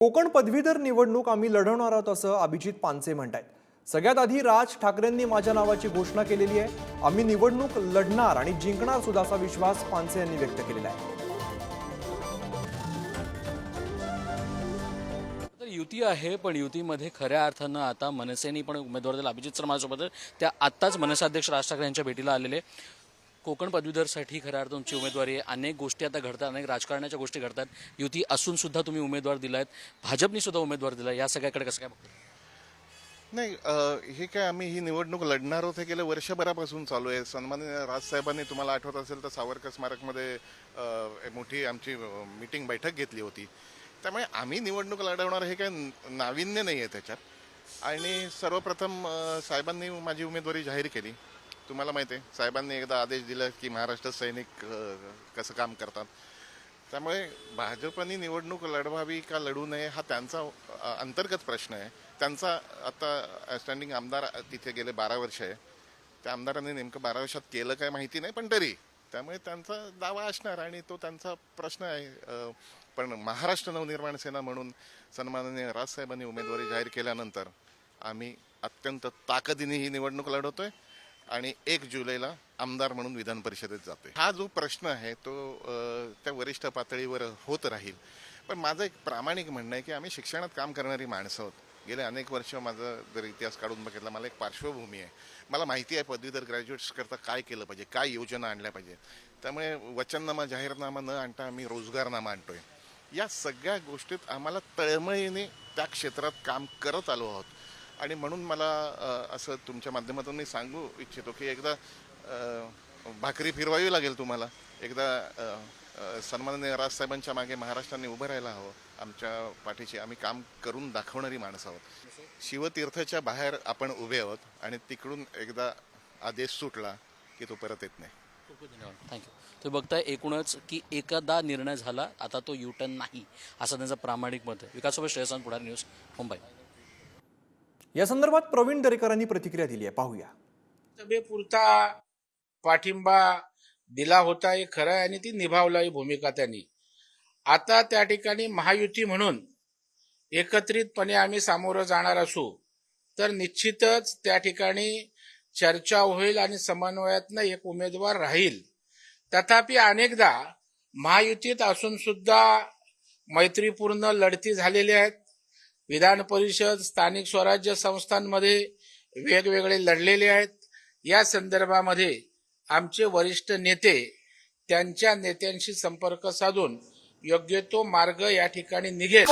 कोकण पदवीधर निवडणूक आम्ही लढवणार आहोत असं अभिजित पानसे म्हणतायत. सगळ्यात आधी राज ठाकरेंनी माझ्या नावाची घोषणा केलेली आहे. आम्ही निवडणूक लढणार आणि जिंकणार सुद्धा असा विश्वास पानसे यांनी व्यक्त केलेला आहे. तर युती आहे पण युतीमध्ये खऱ्या अर्थानं आता मनसेनी पण उमेदवार दिला. अभिजित सर माझ्यासोबत त्या आत्ताच मनसे अध्यक्ष राज ठाकरे यांच्या भेटीला आलेले. कोकण पदवीधरसाठी खऱ्या अर्थानं तुमची उमेदवारी आहे. अनेक गोष्टी आता घडतात अनेक राजकारणाच्या गोष्टी घडतात. युती असून सुद्धा तुम्ही उमेदवार दिलायत. भाजपनी सुद्धा उमेदवार दिला या सगळ्याकडे कसं काय बघतो? नाही हे काय आम्ही ही निवडणूक लढणार होते गेल्या वर्षभरापासून चालू आहे. सन्माननीय राजसाहेबांनी तुम्हाला आठवत असेल तर सावरकर स्मारकमध्ये मोठी आमची मीटिंग बैठक घेतली होती. त्यामुळे आम्ही निवडणूक लढवणार हे काय नाविन्य नाही आहे त्याच्यात. आणि सर्वप्रथम साहेबांनी माझी उमेदवारी जाहीर केली. तुम्हाला माहिती आहे साहेबांनी एकदा आदेश दिला की महाराष्ट्र सैनिक कसं काम करतात. त्यामुळे भाजपने निवडणूक लढवावी का लढू नये हा त्यांचा अंतर्गत प्रश्न आहे. त्यांचा आता स्टँडिंग आमदार तिथे गेले बारा वर्ष आहे. त्या आमदारांनी नेमकं बारा वर्षात केलं काय माहिती नाही पण तरी. त्यामुळे त्यांचा दावा असणार आणि तो त्यांचा प्रश्न आहे. पण महाराष्ट्र नवनिर्माण सेना म्हणून सन्माननीय राजसाहेबांनी उमेदवारी जाहीर केल्यानंतर आम्ही अत्यंत ताकदीने ही निवडणूक लढवतोय. आणि एक जुलैला आमदार म्हणून विधान परिषदेत जाते. हा जो प्रश्न आहे तो त्या वरिष्ठ पातळीवर होत राहील. पण माझं एक प्रामाणिक म्हणणं आहे की आम्ही शिक्षणात काम करणारी माणसं आहोत. गेले अनेक वर्ष माझा जर इतिहास काढून बघितला मला एक पार्श्वभूमी आहे. मला माहिती आहे पदवीधर ग्रॅज्युएट्स करता काय केलं पाहिजे काय योजना आणल्या पाहिजे. त्यामुळे वचननामा जाहीरनामा न आणता आम्ही रोजगारनामा आणतोय. या सगळ्या गोष्टीत आम्हाला तळमळीने त्या क्षेत्रात काम करत आलो आहोत. आणि म्हणून मला असं तुमच्या माध्यमातून मी सांगू इच्छितो की एकदा भाकरी फिरवावी लागेल तुम्हाला. एकदा सन्माननीय राजसाहेबांच्या मागे महाराष्ट्राने उभं राहायला हवं. आमच्या पाठीशी आम्ही काम करून दाखवणारी माणसं आहोत. शिवतीर्थाच्या बाहेर आपण उभे आहोत आणि तिकडून एकदा आदेश सुटला की तो परत येत नाही. खूप खूप धन्यवाद. थँक्यू तुम्ही बघताय एकूणच की एकदा निर्णय झाला आता तो युटर्न नाही असं त्यांचं प्रामाणिक मत आहे. विकासोबत श्रेयसान पुढारी न्यूज मुंबई. या संदर्भात प्रवीण दरेकरांनी प्रतिक्रिया दिली आहे. पाहूया. सभेपुरता पाठिंबा दिला होता हे खरं आहे आणि ती निभावला ही भूमिका त्यांनी. आता त्या ठिकाणी महायुती म्हणून एकत्रितपणे आम्ही सामोरं जाणार असू तर निश्चितच त्या ठिकाणी चर्चा होईल आणि समन्वयातनं एक उमेदवार राहील. तथापि अनेकदा महायुतीत असून सुद्धा मैत्रीपूर्ण लढती झालेल्या आहेत. विधान परिषद स्थानिक स्वराज्य संस्थांमध्ये वेगवेगळे लढलेले आहेत. या संदर्भामध्ये आमचे वरिष्ठ नेते त्यांच्या नेत्यांशी संपर्क साधून योग्य तो मार्ग या ठिकाणी निघेल.